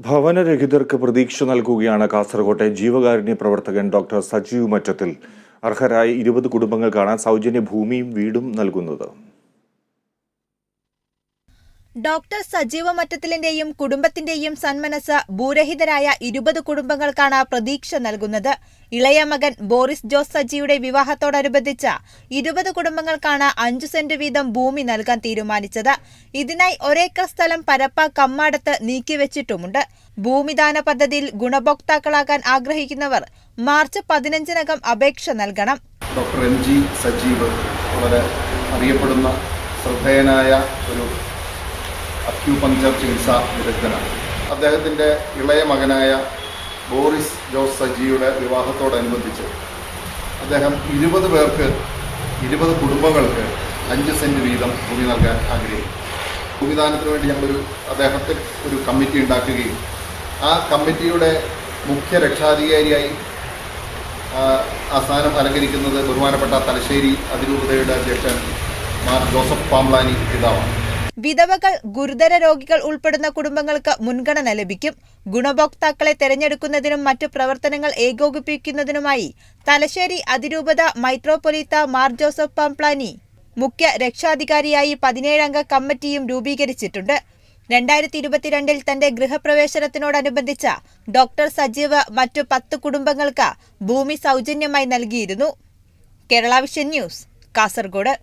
ഭവനരഹിതർക്ക് പ്രതീക്ഷ നൽകുകയാണ് കാസർകോട്ടെ ജീവകാരുണ്യ പ്രവർത്തകൻ ഡോക്ടർ സജീവ് മറ്റത്തിൽ. അർഹരായ ഇരുപത് കുടുംബങ്ങൾക്കാണ് സൗജന്യ ഭൂമിയും വീടും നൽകുന്നത്. ഡോക്ടർ സജീവ മറ്റത്തിലിന്റെയും കുടുംബത്തിന്റെയും സന്മനസ് ഭൂരഹിതരായ ഇരുപത് കുടുംബങ്ങൾക്കാണ് പ്രതീക്ഷ നൽകുന്നത്. ഇളയ മകൻ ബോറിസ് ജോസ് സജിയുടെ വിവാഹത്തോടനുബന്ധിച്ച് ഇരുപത് കുടുംബങ്ങൾക്കാണ് അഞ്ചു സെന്റ് വീതം ഭൂമി നൽകാൻ തീരുമാനിച്ചത്. ഇതിനായി ഒരേക്കർ സ്ഥലം പരപ്പ കമ്മാടത്ത് നീക്കിവെച്ചിട്ടുമുണ്ട്. ഭൂമിദാന പദ്ധതിയിൽ ഗുണഭോക്താക്കളാകാൻ ആഗ്രഹിക്കുന്നവർ മാർച്ച് പതിനഞ്ചിനകം അപേക്ഷ നൽകണം. ഡോക്ടർ എം ജി സജീവ് വളരെ അറിയപ്പെടുന്ന ശ്രദ്ധേയനായ ഒരു അക്യൂപങ്ചർ ചികിത്സാ വിദഗ്ധനാണ് അദ്ദേഹത്തിന്റെ ഇളയ മകനായ ബോറിസ് ജോസ് സജിയുടെ വിവാഹത്തോടനുബന്ധിച്ച് അദ്ദേഹം ഇരുപത് പേർക്ക് ഇരുപത് കുടുംബങ്ങൾക്ക് അഞ്ച് സെന്റ് വീതം ഭൂമി നൽകാൻ ആഗ്രഹിക്കും ഭൂമിദാനത്തിന് വേണ്ടി ഞങ്ങളൊരു അദ്ദേഹത്തെ ഒരു കമ്മിറ്റി ഉണ്ടാക്കുകയും ആ കമ്മിറ്റിയുടെ മുഖ്യ രക്ഷാധികാരിയായി ആ, സ്ഥാനം അലങ്കരിക്കുന്നത് ബഹുമാനപ്പെട്ട തലശ്ശേരി അതിരൂപതയുടെ അധ്യക്ഷൻ മാർ ജോസഫ് പാംലാനി പിതാവാണ്. വിധവകൾ ഗുരുതര രോഗികൾ ഉൾപ്പെടുന്ന കുടുംബങ്ങൾക്ക് മുൻഗണന ലഭിക്കും. ഗുണഭോക്താക്കളെ തെരഞ്ഞെടുക്കുന്നതിനും മറ്റു പ്രവർത്തനങ്ങൾ ഏകോപിപ്പിക്കുന്നതിനുമായി തലശ്ശേരി അതിരൂപത മൈത്രോപൊലീത്ത മാർ ജോസഫ് പാംപ്ലാനി മുഖ്യ രക്ഷാധികാരിയായി പതിനേഴംഗ കമ്മിറ്റിയും രൂപീകരിച്ചിട്ടുണ്ട്. രണ്ടായിരത്തി ഇരുപത്തിരണ്ടിൽ തന്റെ ഗൃഹപ്രവേശനത്തിനോടനുബന്ധിച്ച ഡോക്ടർ സജീവ് മറ്റു പത്ത് കുടുംബങ്ങൾക്ക് ഭൂമി സൗജന്യമായി നൽകിയിരുന്നു. Kerala vision news Kasaragod.